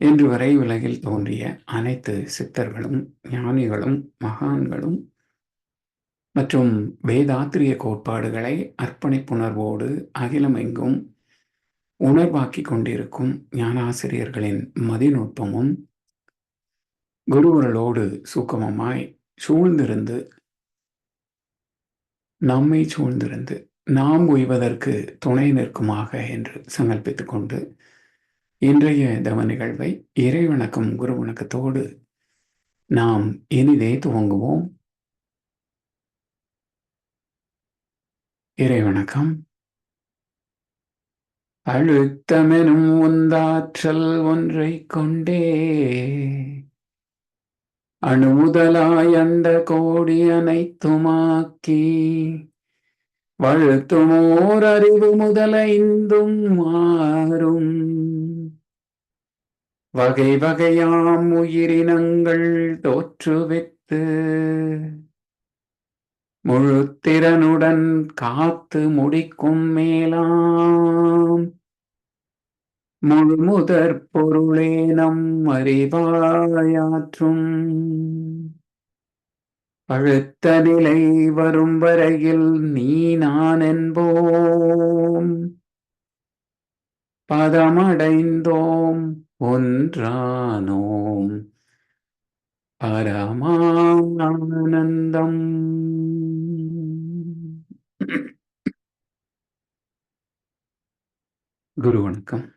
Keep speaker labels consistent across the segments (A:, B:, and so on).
A: இன்று வரை உலகில் தோன்றிய அனைத்து சித்தர்களும் ஞானிகளும் மகான்களும் மற்றும் வேதாத்திரிய கோட்பாடுகளை அர்ப்பணிப்புணர்வோடு அகிலமெங்கும் உணர்வாக்கி கொண்டிருக்கும் ஞானாசிரியர்களின் மதிநுட்பமும் குருவர்களோடு சூக்கமமாய் சூழ்ந்திருந்து நம்மை சூழ்ந்திருந்து நாம் உய்வதற்கு துணை நிற்குமாக என்று சங்கல்பித்துக் கொண்டு இன்றைய தவ நிகழ்வை இறைவணக்கம் குரு வணக்கத்தோடு நாம் இனிதே துவங்குவோம். இறைவணக்கம். அழுத்தமெனும் உந்தாற்றல் ஒன்றை கொண்டே. அணுமுதலாய் அண்ட கோடி அனைத்துமாக்கி. வழுத்துமோர் அறிவு முதலைந்தும் மாறும் வகை வகையாம் உயிரினங்கள் தோற்றுவித்து முழுத்திறனுடன் காத்து முடிக்கும் மேலாம். முழுமுதற் பொருளே நம் அறிவாயாற்றும். அழுத்த நிலை வரும் வரையில் நீ நான் என்போம். பதமடைந்தோம் ஒன்றானோம். பரமானந்தம் குரு வணக்கம்.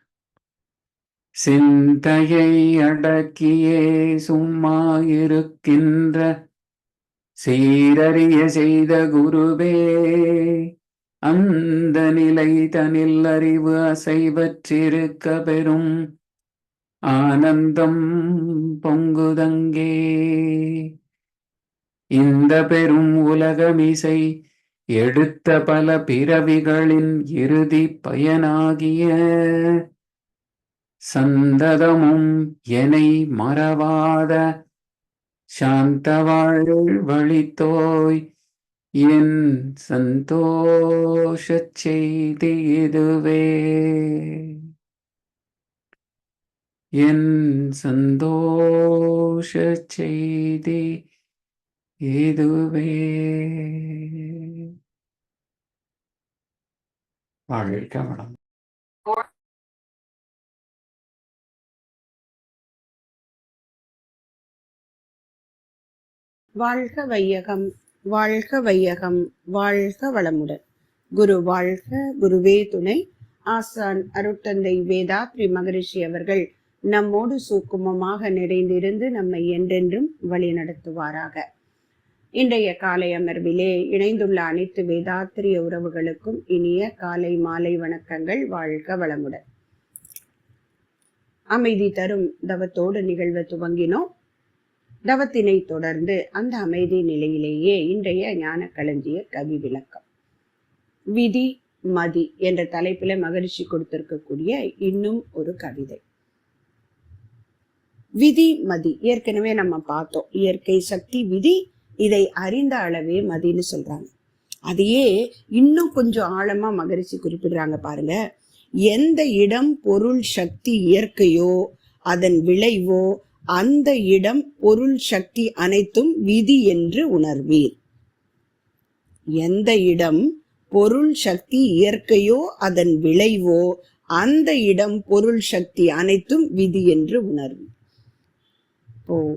A: சிந்தையை அடக்கியே சும்மா இருக்கின்ற சீரறிய செய்த குருவே அந்த நிலை தனில் அறிவு அசைவற்றிருக்க பெறும். ஆனந்தம் பொங்குதங்கே. இந்த பெரும் உலகமிசை எடுத்த பல பிறவிகளின் இறுதி பயனாகிய சந்ததமும் எனை மறவாத சாந்தவாழ் வழித்தோய் என் சந்தோஷச் செய்தி இதுவே என் சந்தோஷ செய்தி இதுவே வாழ்க வளம்
B: வாழ்க வையகம் வாழ்க வையகம் வாழ்க வளமுடன். குரு வாழ்க குருவே துணை. ஆசான் அருட்டந்தை வேதாத்ரி மகரிஷி அவர்கள் நம்மோடு சூக்குமமாக நிறைந்திருந்து நம்மை என்றென்றும் வழிநடத்துவாராக. இன்றைய காலை அமர்விலே இணைந்துள்ள அனைத்து வேதாத்திரிய உறவுகளுக்கும் இனிய காலை மாலை வணக்கங்கள் வாழ்க வளமுடன். அமைதி தரும் தவத்தோடு நிகழ்வு துவங்கினோம். தவத்தினை தொடர்ந்து அந்த அமைதி நிலையிலேயே இன்றைய ஞான களஞ்சிய கவி விளக்கம். விதி மதி என்ற தலைப்பில மகரிஷி கொடுத்திருக்கக்கூடிய இன்னும் ஒரு கவிதை. விதி மதி ஏற்கனவே நம்ம பார்த்தோம். இயற்கை சக்தி விதி இதை அறிந்த அளவே மதின்னு சொல்றாங்க. அதையே இன்னும் கொஞ்சம் ஆழமா மகரிஷி குறிப்பிடுறாங்க பாருங்க. எந்த இடம் பொருள் சக்தி இயற்கையோ அதன் விளைவோ அந்த இடம் பொருள் சக்தி அனைத்தும் விதி என்று உணர்வீர். எந்த இடம் பொருள் சக்தி இயற்கையோ அதன் விளைவோ அந்த இடம் பொருள் சக்தி அனைத்தும் விதி என்று உணர்வீர். ஓ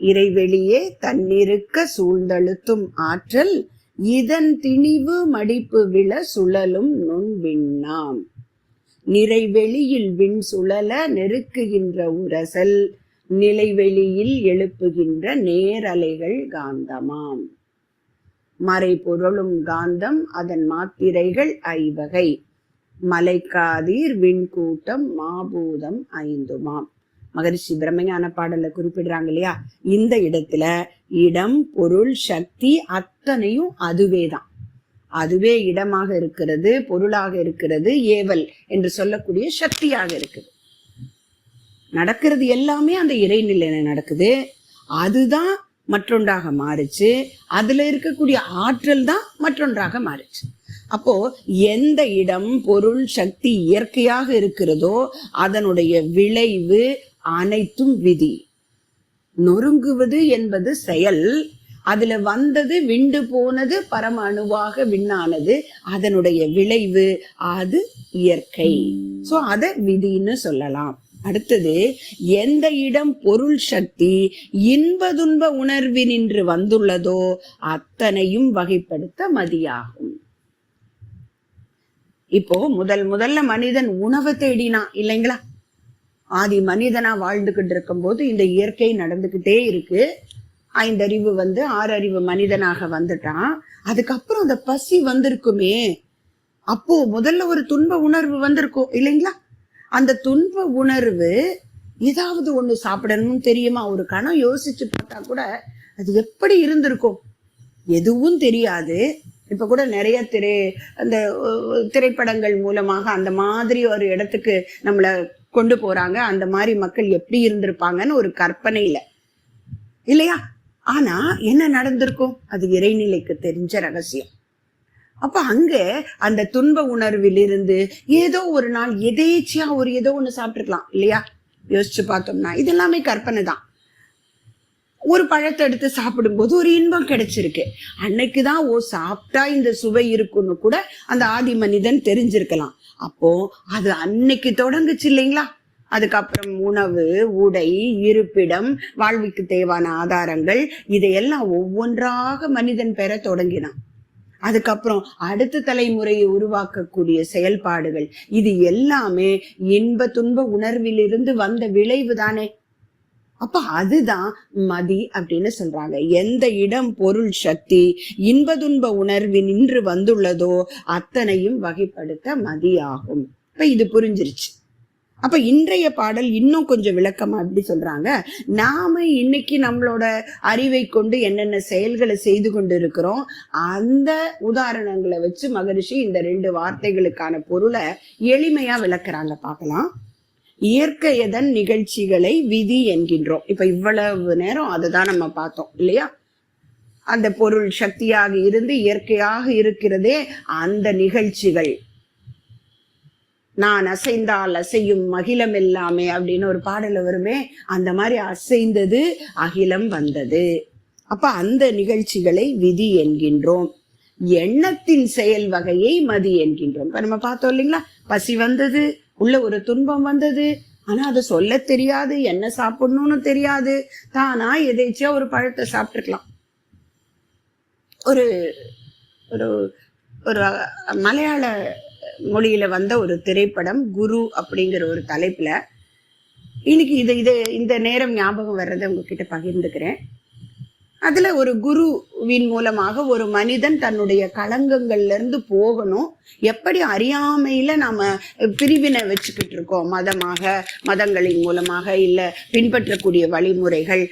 B: இறைவெளியே தன்னிருக்க சூழ்ந்தழுத்தும் ஆற்றல் இதன் திணிவு மடிப்பு விழ சுழலும் நுண்விண்ணாம். நிறைவெளியில் விண் சுழல நெருக்குகின்ற உரசல் நிலைவெளியில் எழுப்புகின்ற நேரலைகள் காந்தமாம். மறைபொருளும் காந்தம் அதன் மாத்திரைகள் ஐவகை. மலைக்காதீர் விண்கூட்டம் மாபூதம் ஐந்துமாம். மகரிஷி பிரம்மஞான பாடல்ல குறிப்பிடுறாங்க இல்லையா இந்த இடத்துல இடம் பொருள் சக்தி அத்தனையும் அதுவே தான் அதுவே இடமாக இருக்கிறது பொருளாக இருக்கிறது ஏவல் என்று சொல்லக்கூடிய சக்தியாக இருக்குது. நடக்கிறது எல்லாமே அந்த இறைநிலையில நடக்குது. அதுதான் மற்றொன்றாக மாறுச்சு. அதுல இருக்கக்கூடிய ஆற்றல் தான் மற்றொன்றாக மாறுச்சு. அப்போ எந்த இடம் பொருள் சக்தி இயற்கையாக இருக்கிறதோ அதனுடைய விளைவு அனைத்தும் விதி. நொறுங்குவது என்பது செயல் அதுல வந்தது விண்டு போனது பரம அணுவாக விண்ணானது. அதனுடைய விளைவு அது இயற்கை. சோ அத விதின்னு சொல்லலாம். அடுத்தது எந்த இடம் பொருள் சக்தி இன்ப துன்ப உணர்வினின்று வந்துள்ளதோ அத்தனையும் வகைப்படுத்த மதியாகும். இப்போ முதல் முதல்ல மனிதன் உணவை தேடினான் இல்லைங்களா? ஆதி மனிதனா வாழ்ந்துகிட்டு இருக்கும்போது இந்த இயற்கை நடந்துகிட்டே இருக்கு. ஐந்தறிவு வந்து ஆறறிவு மனிதனாக வந்துட்டான். அதுக்கப்புறம் அந்த பசி வந்திருக்குமே. அப்போ முதல்ல ஒரு துன்ப உணர்வு வந்திருக்கும் இல்லைங்களா? அந்த துன்ப உணர்வு ஏதாவது ஒண்ணு சாப்பிடணும்னு தெரியுமா? ஒரு கணம் யோசிச்சு பார்த்தா கூட அது எப்படி இருந்திருக்கும்? எதுவும் தெரியாது. இப்ப கூட நிறைய திரை அந்த திரைப்படங்கள் மூலமாக அந்த மாதிரி ஒரு இடத்துக்கு நம்மள கொண்டு போறாங்க. அந்த மாதிரி மக்கள் எப்படி இருந்திருப்பாங்கன்னு ஒரு கற்பனையில. இல்லையா? ஆனா என்ன நடந்திருக்கும்? அது இறைநிலைக்கு தெரிஞ்ச ரகசியம். அப்ப அங்க அந்த துன்ப உணர்விலிருந்து ஏதோ ஒரு நாள் எதேச்சியா ஒரு ஏதோ ஒண்ணு சாப்பிட்டுருக்கலாம் இல்லையா? யோசிச்சு பார்த்தோம்னா இது எல்லாமே கற்பனை தான். ஒரு பழத்தை எடுத்து சாப்பிடும்போது ஒரு இன்பம் கிடைச்சிருக்கு. அன்னைக்குதான் ஓ சாப்பிட்டா இந்த சுவை இருக்குன்னு கூட அந்த ஆதி மனிதன் தெரிஞ்சிருக்கலாம். அப்போ அது அன்னைக்கு தொடங்குச்சு இல்லைங்களா? அதுக்கப்புறம் உணவு உடை இருப்பிடம் வாழ்வுக்கு தேவையான ஆதாரங்கள் இதையெல்லாம் ஒவ்வொன்றாக மனிதன் பெற தொடங்கினான். அதுக்கப்புறம் அடுத்த தலைமுறையை உருவாக்கக்கூடிய செயல்பாடுகள் இது எல்லாமே இன்ப துன்ப உணர்விலிருந்து வந்த விளைவு தானே. அப்ப அதுதான் மதி அப்படின்னு சொல்றாங்க. எந்த இடம் பொருள் சக்தி இன்ப துன்ப உணர்வு நின்று வந்துள்ளதோ அத்தனையும் வகைப்படுத்த மதியாகும். இப்ப இது புரிஞ்சிருச்சு. அப்ப இன்றைய பாடல் இன்னும் கொஞ்சம் விளக்கமா எப்படி சொல்றாங்க? நாம இன்னைக்கு நம்மளோட அறிவை கொண்டு என்னென்ன செயல்களை செய்து கொண்டு இருக்கிறோம் அந்த உதாரணங்களை வச்சு மகரிஷி இந்த ரெண்டு வார்த்தைகளுக்கான பொருளை எளிமையா விளக்குறாங்க. பார்க்கலாம். இயற்கையதன் நிகழ்ச்சிகளை விதி என்கின்றோம். இப்ப இவ்வளவு நேரம் அதை தான் நம்ம பார்த்தோம் இல்லையா? அந்த பொருள் சக்தியாக இருந்து இயற்கையாக இருக்கிறதே அந்த நிகழ்ச்சிகள். நான் அசைந்தால் அசையும் அகிலம் எல்லாமே அப்படின்னு ஒரு பாடல வருமே அந்த மாதிரி அசைந்தது அகிலம் வந்தது. அப்ப அந்த நிகழ்ச்சிகளை விதி என்கின்றோம். எண்ணத்தின் செயல் வகையை மதி என்கின்றோம். இப்ப நம்ம பார்த்தோம் இல்லைங்களா? பசி வந்தது உள்ள ஒரு துன்பம் வந்தது. ஆனா அதை சொல்ல தெரியாது என்ன சாப்பிடணும்னு தெரியாது. தானா எதேச்சியா ஒரு பழத்தை சாப்பிட்டுருக்கலாம் ஒரு ஒரு ஒரு மலையாள மொழியில வந்த ஒரு திரைப்படம் குரு அப்படிங்கிற ஒரு தலைப்புல. இன்னைக்கு இது இது இந்த நேரம் ஞாபகம் வர்றதை உங்ககிட்ட பகிர்ந்துக்கிறேன். அதில் ஒரு குருவின் மூலமாக ஒரு மனிதன் தன்னுடைய களங்கங்கள்லேருந்து போகணும். எப்படி அறியாமையில் நாம் பிரிவினை வச்சுக்கிட்டு இருக்கோம்? மதமாக மதங்களின் மூலமாக இல்லை பின்பற்றக்கூடிய வழிமுறைகள்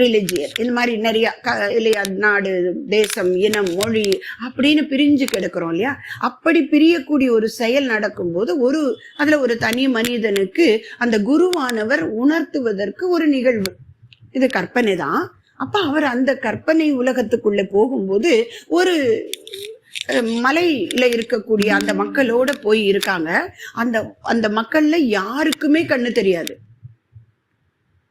B: ரிலிஜியன் இந்த மாதிரி நிறையா க இல்லையா நாடு தேசம் இனம் மொழி அப்படின்னு பிரிஞ்சு கிடக்கிறோம் இல்லையா? அப்படி பிரியக்கூடிய ஒரு செயல் நடக்கும்போது ஒரு அதில் ஒரு தனி மனிதனுக்கு அந்த குருவானவர் உணர்த்துவதற்கு ஒரு நிகழ்வு. இது கற்பனை தான் அப்ப அவர் அந்த கற்பனை உலகத்துக்குள்ள போகும்போது ஒரு மலையில இருக்கக்கூடிய அந்த மக்களோட போய் இருக்காங்க. அந்த அந்த மக்கள்ல யாருக்குமே கண்ணு தெரியாது.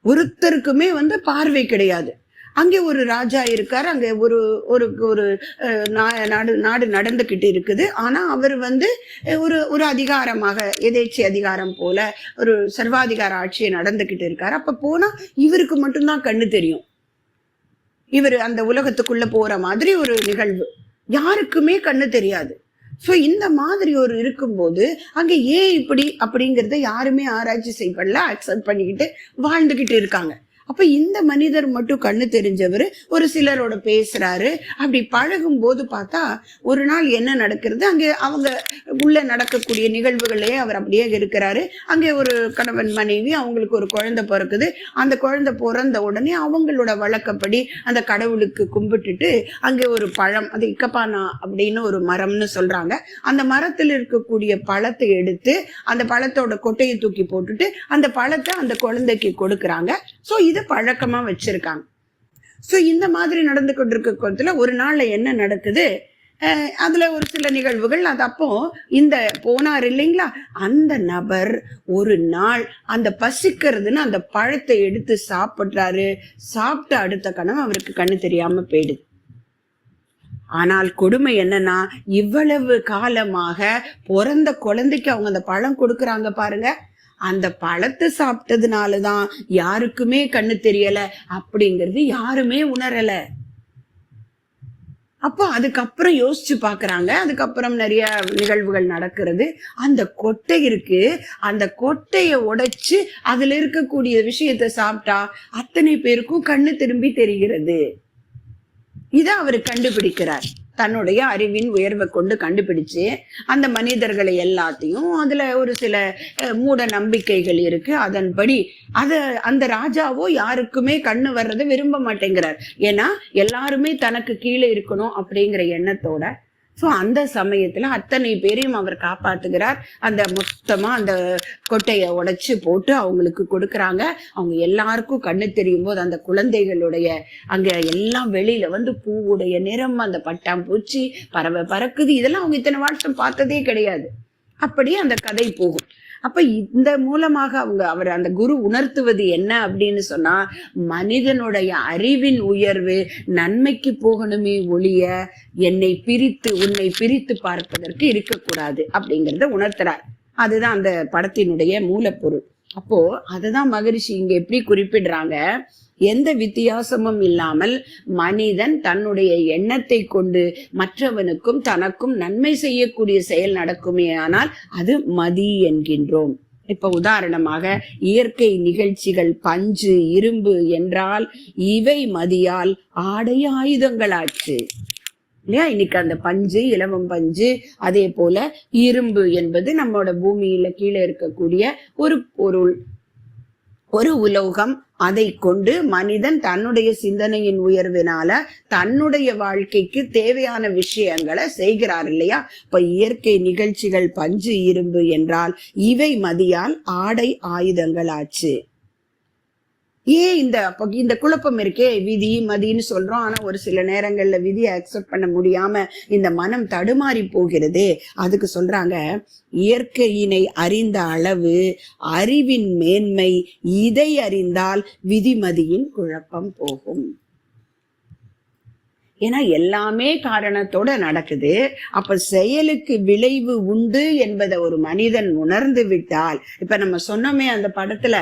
B: ஒருத்தருக்குமே வந்து பார்வை கிடையாது. அங்கே ஒரு ராஜா இருக்கார் அங்கே ஒரு ஒரு ஒரு நா- நாடு நாடு நடந்துக்கிட்டு இருக்குது. ஆனால் அவர் வந்து ஒரு ஒரு அதிகாரமாக எதேச்சி அதிகாரம் போல ஒரு சர்வாதிகார ஆட்சியை நடந்துக்கிட்டு இருக்கார். அப்போ போனால் இவருக்கு மட்டும்தான் கண்ணு தெரியும். இவர் அந்த உலகத்துக்குள்ள போற மாதிரி ஒரு நிகழ்வு. யாருக்குமே கண்ணு தெரியாது. ஸோ இந்த மாதிரி ஒரு இருக்கும்போது அங்கே ஏன் இப்படி அப்படிங்கிறத யாருமே ஆராய்ச்சி செய்யப்படல அக்செப்ட் பண்ணிக்கிட்டு வாழ்ந்துக்கிட்டு இருக்காங்க. அப்ப இந்த மனிதர் மட்டும் கண்ணு தெரிஞ்சவர் ஒரு சிலரோட பேசுறாரு. அப்படி பழகும் போது பார்த்தா ஒரு நாள் என்ன நடக்கிறது? அங்கே அவங்க உள்ள நடக்கக்கூடிய நிகழ்வுகளே அவர் அப்படியே இருக்கிறாரு. அங்கே ஒரு கணவன் மனைவி அவங்களுக்கு ஒரு குழந்தை பிறக்குது. அந்த குழந்தை பிறந்த உடனே அவங்களோட வழக்கப்படி அந்த கடவுளுக்கு கும்பிட்டுட்டு அங்கே ஒரு பழம் அது இக்கப்பானா அப்படின்னு ஒரு மரம்னு சொல்றாங்க. அந்த மரத்தில் இருக்கக்கூடிய பழத்தை எடுத்து அந்த பழத்தோட கொட்டையை தூக்கி போட்டுட்டு அந்த பழத்தை அந்த குழந்தைக்கு கொடுக்குறாங்க. ஸோ இதை பழக்கமா வச்சிருக்காங்க. ஸோ இந்த மாதிரி நடந்து கொண்டிருக்க ஒரு நாள்ல என்ன நடக்குது? அதில் அதுல ஒரு சில நிகழ்வுகள். அது அப்போ இந்த போனார் இல்லைங்களா? அந்த நபர் ஒரு நாள் அந்த பசிக்கிறதுன்னு அந்த பழத்தை எடுத்து சாப்பிட்றாரு. சாப்பிட்ட அடுத்த கணம் அவருக்கு கண்ணு தெரியாம போயிடுது. ஆனால் கொடுமை என்னன்னா இவ்வளவு காலமாக பிறந்த குழந்தைக்கு அவங்க அந்த பழம் கொடுக்கறாங்க பாருங்க. அந்த பழத்தை சாப்பிட்டதுனால தான் யாருக்குமே கண்ணு தெரியல அப்படிங்கிறது யாருமே உணரல. அப்போ அதுக்கப்புறம் யோசிச்சு பார்க்குறாங்க. அதுக்கப்புறம் நிறைய நிகழ்வுகள் நடக்கிறது. அந்த கொட்டை இருக்கு. அந்த கொட்டையை உடைச்சு அதில் இருக்கக்கூடிய விஷயத்தை சாப்பிட்டா அத்தனை பேருக்கும் கண்ணு திரும்பி தெரிகிறது. இதை அவர் கண்டுபிடிக்கிறார். தன்னுடைய அறிவின் உயர்வை கொண்டு கண்டுபிடிச்சு அந்த மனிதர்களை எல்லாத்தையும் அதுல ஒரு சில மூட நம்பிக்கைகள் இருக்கு. அதன்படி அத அந்த ராஜாவோ யாருக்குமே கண்ணு வர்றதை விரும்ப மாட்டேங்கிறார். ஏன்னா எல்லாருமே தனக்கு கீழே இருக்கணும் அப்படிங்கிற எண்ணத்தோட ஸோ அந்த சமயத்தில் அத்தனை பேரையும் அவர் காப்பாற்றுகிறார் அந்த மொத்தமாக அந்த கொட்டையை உடைச்சி போட்டு அவங்களுக்கு கொடுக்குறாங்க. அவங்க எல்லாருக்கும் கண்ணு தெரியும் போது அந்த குழந்தைகளுடைய அங்கே எல்லாம் வெளியில் வந்து பூவுடைய நிறம் அந்த பட்டாம்பூச்சி பறவை பறக்குது. இதெல்லாம் அவங்க இத்தனை வருஷம் பார்த்ததே கிடையாது. அப்படியே அந்த கதை போகும். அப்ப இந்த மூலமாக அவங்க அவர் அந்த குரு உணர்த்துவது என்ன அப்படின்னு சொன்னா மனிதனுடைய அறிவின் உயர்வு நன்மைக்கு போகணுமே ஒழிய என்னை பிரித்து உன்னை பிரித்து பார்ப்பதற்கு இருக்கக்கூடாது அப்படிங்கிறத உணர்த்துறார். அதுதான் அந்த படத்தினுடைய மூலப்பொருள். அப்போ அதுதான் மகரிஷி இங்க எப்படி குறிப்பிடுறாங்க எந்த வித்தியாசமும் இல்லாமல் மனிதன் தன்னுடைய எண்ணத்தை கொண்டு மற்றவனுக்கும் தனக்கும் நன்மை செய்யக்கூடிய செயல் நடக்குமே ஆனால் அது மதி என்கின்றோம். இப்ப உதாரணமாக இயற்கை நிகழ்ச்சிகள் பஞ்சு இரும்பு என்றால் இவை மதியால் ஆடை ஆயுதங்களாச்சு. இல்லையா? இன்னைக்கு அந்த பஞ்சு இலவம் பஞ்சு அதே போல இரும்பு என்பது நம்மளோட பூமியில கீழே இருக்கக்கூடிய ஒரு பொருள். ஒரு உலோகம் அதை கொண்டு மனிதன் தன்னுடைய சிந்தனையின் உயர்வினால தன்னுடைய வாழ்க்கைக்கு தேவையான விஷயங்களை செய்கிறார் இல்லையா? இப்ப இயற்கை நிகழ்ச்சிகள் பஞ்சு இரும்பு என்றால் இவை மதியால் ஆடை ஆயுதங்கள் ஆச்சு ஏன் இந்த இந்த குழப்பம் இருக்கே? விதி மதின்னு சொல்றோம். ஆனா ஒரு சில நேரங்கள்ல விதியை அக்செப்ட் பண்ண முடியாம இந்த மனம் தடுமாறி போகிறதே. அதுக்கு சொல்றாங்க இயற்கையினை அறிந்த அளவு அறிவின் மேன்மை இதை அறிந்தால் விதிமதியின் குழப்பம் போகும். ஏன்னா எல்லாமே காரணத்தோட நடக்குது. அப்ப செயலுக்கு விளைவு உண்டு என்பதை ஒரு மனிதன் உணர்ந்து விட்டால் இப்ப நம்ம சொன்னோமே அந்த படத்துல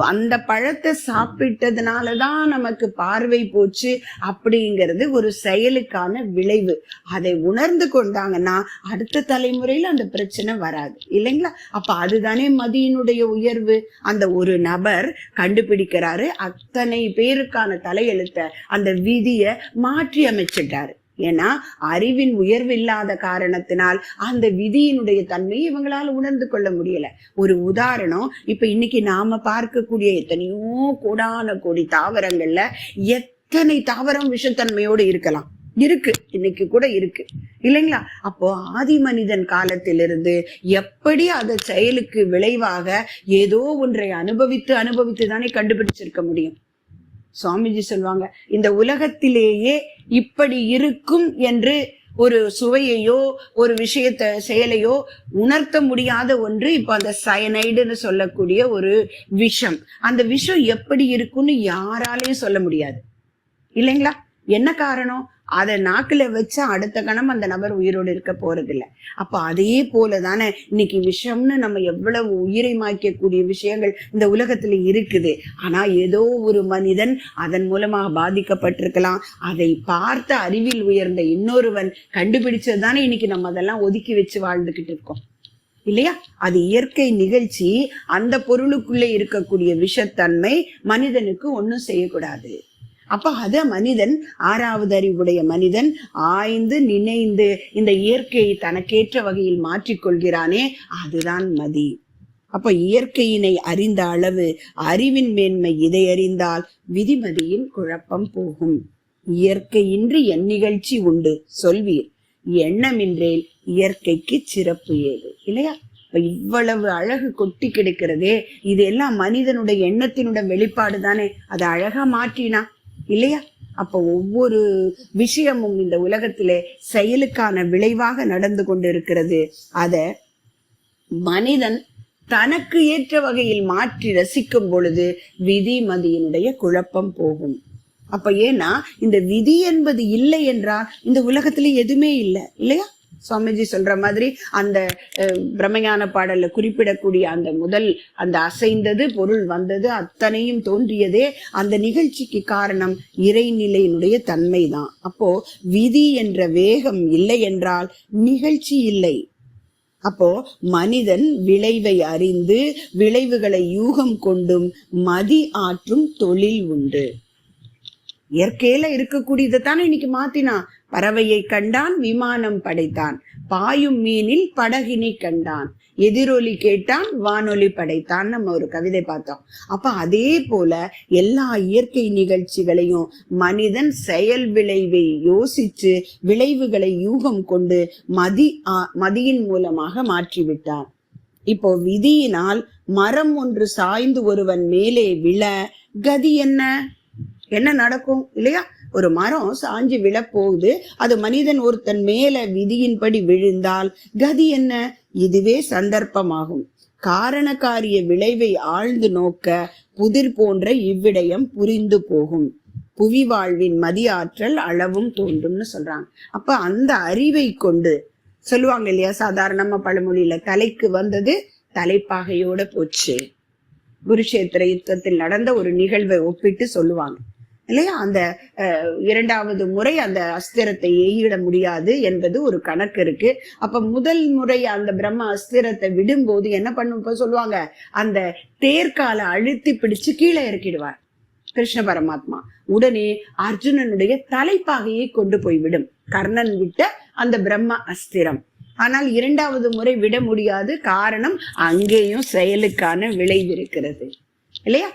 B: அந்த பழத்தை சாப்பிட்டதுனால தான் நமக்கு பார்வை போச்சு அப்படிங்கிறது ஒரு செயலுக்கான விளைவு. அதை உணர்ந்து கொண்டாங்கன்னா அடுத்த தலைமுறையில் அந்த பிரச்சனை வராது. இல்லைங்களா? அப்ப அதுதானே மதியினுடைய உயர்வு. அந்த ஒரு நபர் கண்டுபிடிக்கிறாரு அத்தனை பேருக்கான தலையெழுத்த அந்த விதியை மாற்றி அமைச்சிட்டாரு. ஏன்னா அறிவின் உயர்வு இல்லாத காரணத்தினால் அந்த விதியினுடைய தன்மையை இவங்களால உணர்ந்து கொள்ள முடியல. ஒரு உதாரணம் இப்ப இன்னைக்கு நாம பார்க்கக்கூடிய எத்தனையோ கோடான கோடி தாவரங்கள்ல எத்தனை தாவரம் விஷத்தன்மையோடு இருக்கலாம். இருக்கு. இன்னைக்கு கூட இருக்கு. இல்லைங்களா? அப்போ ஆதி மனிதன் காலத்திலிருந்து எப்படி அத செயலுக்கு விளைவாக ஏதோ ஒன்றை அனுபவித்து அனுபவித்து தானே கண்டுபிடிச்சிருக்க முடியும்? சுவாமிஜி சொல்லுவாங்க இந்த உலகத்திலேயே இப்படி இருக்கும் என்று ஒரு சுவையையோ ஒரு விஷயத்த செயலையோ உணர்த்த முடியாத ஒன்று இப்ப அந்த சயனைடுன்னு சொல்லக்கூடிய ஒரு விஷம். அந்த விஷம் எப்படி இருக்குன்னு யாராலையும் சொல்ல முடியாது. இல்லைங்களா? என்ன காரணம்? அதை நாக்கில் வச்சா அடுத்த கணம் அந்த நபர் உயிரோடு இருக்க போறதில்ல. அப்போ அதே போல தானே இன்னைக்கு விஷம்னு நம்ம எவ்வளவு உயிரை மாய்க்கக்கூடிய விஷயங்கள் இந்த உலகத்துல இருக்குது. ஆனால் ஏதோ ஒரு மனிதன் அதன் மூலமாக பாதிக்கப்பட்டிருக்கலாம். அதை பார்த்த அறிவில் உயர்ந்த இன்னொருவன் கண்டுபிடிச்சது தானே இன்னைக்கு நம்ம அதெல்லாம் ஒதுக்கி வச்சு வாழ்ந்துகிட்டு இருக்கோம். இல்லையா? அது இயற்கை நிகழ்ச்சி. அந்த பொருளுக்குள்ளே இருக்கக்கூடிய விஷத்தன்மை மனிதனுக்கு ஒன்றும் செய்யக்கூடாது. அப்ப அத மனிதன் ஆறாவது அறிவுடைய மனிதன் ஆய்ந்து நினைந்து இந்த இயற்கையை தனக்கேற்ற வகையில் மாற்றிக்கொள்கிறானே அதுதான் மதி. அப்ப இயற்கையினை அறிந்த அளவு அறிவின் மேன்மை இதை அறிந்தால் விதிமதியின் குழப்பம் போகும். இயற்கையின்றி என் நிகழ்ச்சி உண்டு சொல்வீர். எண்ணமின்றேல் இயற்கைக்கு சிறப்பு ஏது இல்லையா? இப்ப இவ்வளவு அழகு கொட்டி கிடக்கிறதே இது எல்லாம் மனிதனுடைய எண்ணத்தினுடைய வெளிப்பாடு தானே அதை அழகா மாற்றினா இல்லையா? அப்ப ஒவ்வொரு விஷயமும் இந்த உலகத்திலே செயலுக்கான விளைவாக நடந்து கொண்டு இருக்கிறது அத மனிதன் தனக்கு ஏற்ற வகையில் மாற்றி ரசிக்கும் பொழுது விதி மதியினுடைய குழப்பம் போகும். அப்ப ஏன்னா இந்த விதி என்பது இல்லை என்றால் இந்த உலகத்துல எதுவுமே இல்லை இல்லையா? சுவாமிஜி சொல்ற மாதிரி அந்த அஹ், பிரம்மஞான பாடல்ல குறிப்பிடக்கூடிய அந்த முதல் அந்த அசைந்தது பொருள் வந்தது அத்தனையும் தோன்றியதே அந்த நிகழ்ச்சிக்கு காரணம் இறைநிலையினுடைய தன்மைதான். அப்போ விதி என்ற வேகம் இல்லை என்றால் நிகழ்ச்சி இல்லை. அப்போ மனிதன் விளைவை அறிந்து விளைவுகளை யூகம் கொண்டும் மதி ஆற்றும் தொழில் உண்டு. இயற்கையில இருக்கக்கூடியதை தானே இன்னைக்கு மாத்தினா? பறவையை கண்டான் விமானம் படைத்தான். பாயும் மீனில் படகினை கண்டான். எதிரொலி கேட்டான் வானொலி படைத்தான். நம்ம ஒரு கவிதை பார்த்தோம். அப்ப அதே போல எல்லா இயற்கை நிகழ்ச்சிகளையும் மனிதன் செயல் விளைவை யோசிச்சு விளைவுகளை யூகம் கொண்டு மதி மதியின் மூலமாக மாற்றிவிட்டான். இப்போ விதியினால் மரம் ஒன்று சாய்ந்து ஒருவன் மேலே விழ கதி என்ன? என்ன நடக்கும் இல்லையா? ஒரு மரம் சாஞ்சு விழப்போகுது அது மனிதன் ஒருத்தன் மேல விதியின்படி விழுந்தால் கதி என்ன? இதுவே சந்தர்ப்பமாகும். காரணக்காரிய விளைவை ஆழ்ந்து நோக்க புதிர் போன்ற இவ்விடயம் புரிந்து போகும். புவி வாழ்வின் மதியாற்றல் ஆற்றல் அளவும் தோன்றும்னு சொல்றாங்க. அப்ப அந்த அறிவை கொண்டு சொல்லுவாங்க இல்லையா சாதாரணமா பழமொழியில தலைக்கு வந்தது தலைப்பாகையோட போச்சு. குருஷேத்திர யுத்தத்தில் நடந்த ஒரு நிகழ்வை ஒப்பிட்டு சொல்லுவாங்க. இல்லையா? அந்த இரண்டாவது முறை அந்த அஸ்திரத்தை எய்யிட முடியாது என்பது ஒரு கணக்கு இருக்கு. அப்ப முதல் முறை அந்த பிரம்ம அஸ்திரத்தை விடும்போது என்ன பண்ணும்? சொல்லுவாங்க அந்த தேர்கால அழுத்தி பிடிச்சு கீழே இறக்கிடுவார். கிருஷ்ண பரமாத்மா. உடனே அர்ஜுனனுடைய தலைப்பாகையை கொண்டு போய்விடும் கர்ணன் விட்ட அந்த பிரம்ம அஸ்திரம். ஆனால் இரண்டாவது முறை விட முடியாது. காரணம் அங்கேயும் செயலுக்கான விளைவு இருக்கிறது. இல்லையா?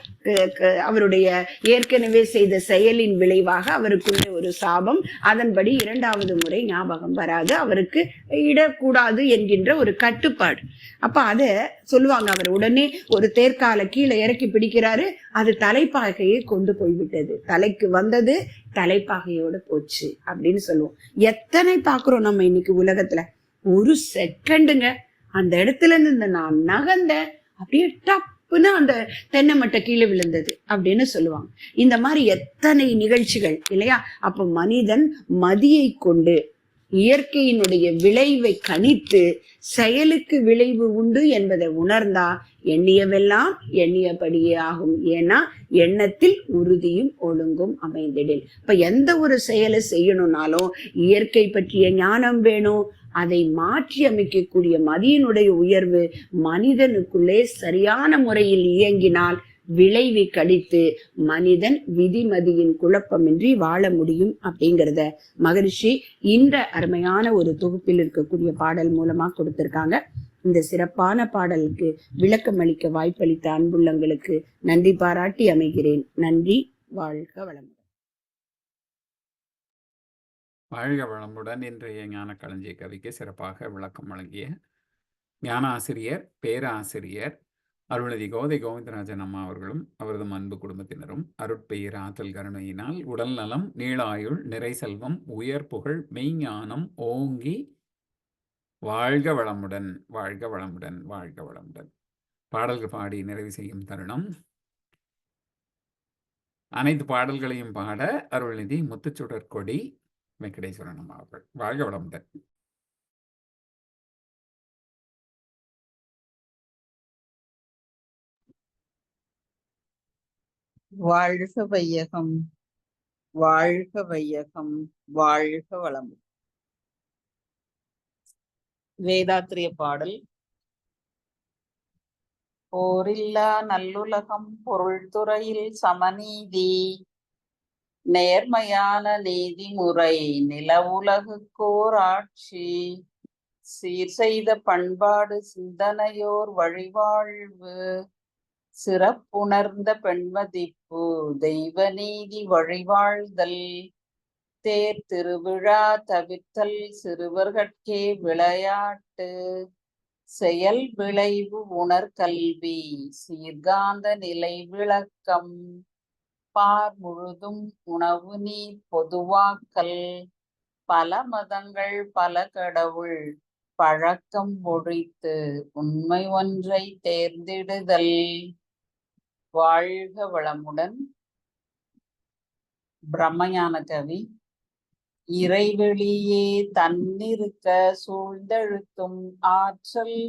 B: அவருடைய ஏற்கனவே செய்த செயலின் விளைவாக அவருக்குள்ள ஒரு சாபம். அதன்படி இரண்டாவது முறை ஞாபகம் வராது. அவருக்கு இடக்கூடாது என்கின்ற ஒரு கட்டுப்பாடு. அப்ப அத சொல்லுவாங்க அவர். உடனே ஒரு தேர்கால கீழே இறக்கி பிடிக்கிறாரு. அது தலைப்பாகையை கொண்டு போய்விட்டது. தலைக்கு வந்தது தலைப்பாகையோட போச்சு அப்படின்னு சொல்லுவோம். எத்தனை பாக்குறோம் நம்ம இன்னைக்கு உலகத்துல? ஒரு செகண்டுங்க அந்த இடத்துல இருந்து இந்த நான் நகர்ந்தேன். அப்படியே டப்புன்னு அந்த தென்னை மட்டை கீழே விழுந்தது அப்படின்னு சொல்லுவாங்க. இந்த மாதிரி எத்தனை நிகழ்ச்சிகள் இல்லையா? அப்ப மனிதன் மதியை கொண்டு இயற்கையினுடைய விளைவை கணித்து செயலுக்கு விளைவு உண்டு என்பதை உணர்ந்தா எண்ணியவெல்லாம் எண்ணியபடியே ஆகும். ஏன்னா எண்ணத்தில் உறுதியும் ஒழுங்கும் அமைந்திடில். இப்ப எந்த ஒரு செயலை செய்யணும்னாலும் இயற்கை பற்றிய ஞானம் வேணும் அதை மாற்றி அமைக்கக்கூடிய மதியினுடைய உயர்வு மனிதனுக்குள்ளே சரியான முறையில் இயங்கினால் விளைவி கடித்து மனிதன் விதிமதியின் குழப்பமின்றி வாழ முடியும் அப்படிங்கிறத மகரிஷி இந்த அருமையான ஒரு தொகுப்பில் இருக்கக்கூடிய பாடல் மூலமா கொடுத்திருக்காங்க. இந்த சிறப்பான பாடலுக்கு விளக்கம் அளிக்க வாய்ப்பளித்த அன்புள்ளங்களுக்கு நன்றி பாராட்டி அமைகிறேன். நன்றி வாழ்க வளம்
A: வாழ்க வளமுடன் இன்றைய ஞான களஞ்சிய கவிக்கு சிறப்பாக விளக்கம் வழங்கிய ஞான ஆசிரியர் பேராசிரியர் அருள்நிதி கோதை கோவிந்தராஜன் அம்மா அவர்களும் அவரது அன்பு குடும்பத்தினரும் அருட்பெயர் ஆற்றல் கருணையினால் உடல் நலம் நீளாயுள் நிறை செல்வம் உயர் புகழ் மெய்ஞானம் ஓங்கி வாழ்க வளமுடன் வாழ்க வளமுடன் வாழ்க வளமுடன். பாடல்கள் பாடி நிறைவு செய்யும் தருணம். அனைத்து பாடல்களையும் பாட அருள்நிதி முத்துச்சுடர் கொடி வெங்கடேஸ்வரன் அம்மா அவர்கள் வாழ்க வளமுடன்.
C: வாழ்க வையகம் வாழ்க வையகம் வாழ்க வளம் வேதாத்திரிய பாடல். போரில்லா நல்லுலகம் பொருள் துறையில் சமநீதி. நேர்மையான நீதிமுறை நிலவுலகுக்கோர் ஆட்சி சீர் செய்த பண்பாடு சிந்தனையோர் வழிவாழ்வு சிறப்புணர்ந்த பெண்மதிப்பு தெய்வ நீதி வழிவாழ்தல் தேர் திருவிழா தவிர்த்தல் சிறுவர்கட்கே விளையாட்டு செயல் விளைவு உணர்கல்வி சீர்காந்த நிலை விளக்கம் பார் முழுதும் உணவு நீர் பொதுவாக்கல். பல மதங்கள் பல கடவுள். பழக்கம் ஒழித்து உண்மை ஒன்றை தேர்ந்திடுதல். வாழ்க வளமுடன். பிரம்மயான கவி. இறைவெளியே தன்னிருக்க சூழ்ந்தழுத்தும் ஆற்றல்.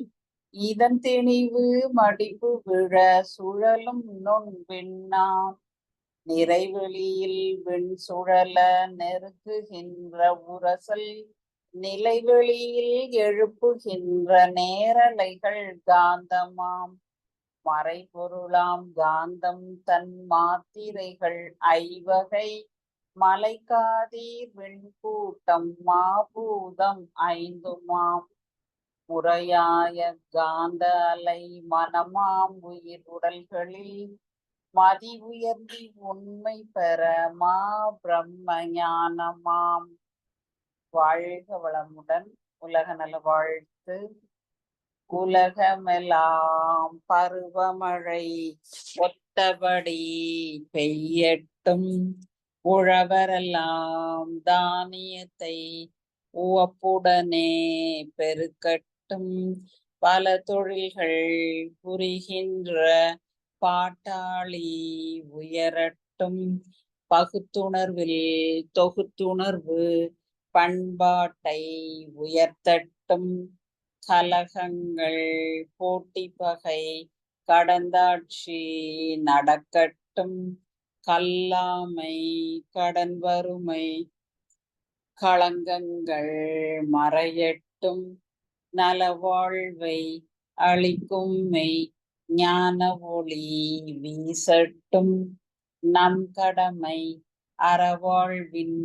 C: இதன் தெளிவு மடிப்பு விழ சுழலும் நுண் விண்ணாம் நிறைவெளியில் விண் சுழல நெருக்குகின்ற உரசல் நிலைவெளியில் எழுப்புகின்ற நேரலைகள் காந்தமாம். மறைபொருளாம் காந்தம் தன் மாத்திரைகள் ஐவகை மலைக்காதீர் வெண்கூட்டம் மாபூதம் ஐந்துமாம். முறையாய காந்த அலை மனமாம் உயிர் உடல்களில் மதி உயர்ந்தி உண்மை பெற மா பிரம்ம ஞானமாம் வாழ்க வளமுடன் உலக நல வாழ்த்து. உலகமெல்லாம் பருவமழை ஒத்தபடி பெய்யட்டும். உழவரெல்லாம் தானியத்தை உவப்புடனே பெருக்கட்டும். பல தொழில்கள் புரிகின்ற பாட்டாளி உயரட்டும் பகுத்துணர்வில் தொகுத்துணர்வு பண்பாட்டை உயர்த்தட்டும் கலகங்கள் போட்டி பகை கடந்தாட்சி நடக்கட்டும் கல்லாமை கடன் வறுமை களங்கங்கள் மறையட்டும் நலவாழ்வை அளிக்கும் மெய் ஞான ஒளி வீசட்டும் நம் கடமை அறவாழ்வின்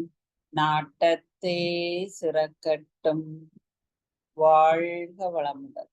C: நாட்டத்தே சிறக்கட்டும். வாழ்க வளமுடன்.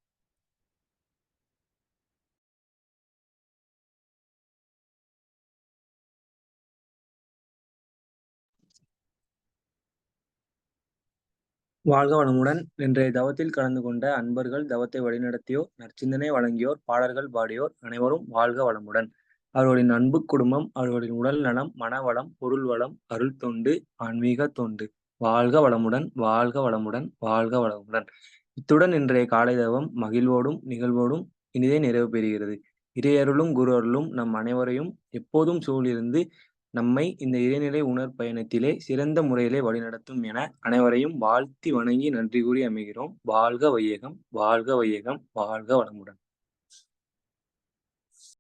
D: வாழ்க வளமுடன். இன்றைய தவத்தில் கலந்து கொண்ட அன்பர்கள் தவத்தை வழிநடத்தியோர் நற்சிந்தனை வழங்கியோர் பாடல்கள் பாடியோர் அனைவரும் வாழ்க வளமுடன். அவர்களின் அன்பு குடும்பம் அவர்களின் உடல் நலம் மனவளம் பொருள் வளம் அருள் தொண்டு ஆன்மீக தொண்டு. வாழ்க வளமுடன் வாழ்க வளமுடன் வாழ்க வளமுடன். இத்துடன் இன்றைய காலை தவம் மகிழ்வோடும் நிகழ்வோடும் இனிதே நிறைவு பெறுகிறது. இறையருளும் குரு அருளும் நம் அனைவரையும் எப்போதும் சூழிருந்து நம்மை இந்த இறைநிலை உணர் பயணத்திலே சிறந்த முறையிலே வழிநடத்தும் என அனைவரையும் வாழ்த்தி வணங்கி நன்றி கூறி அமைகிறோம். வாழ்க வையகம் வாழ்க வையகம் வாழ்க வளமுடன்.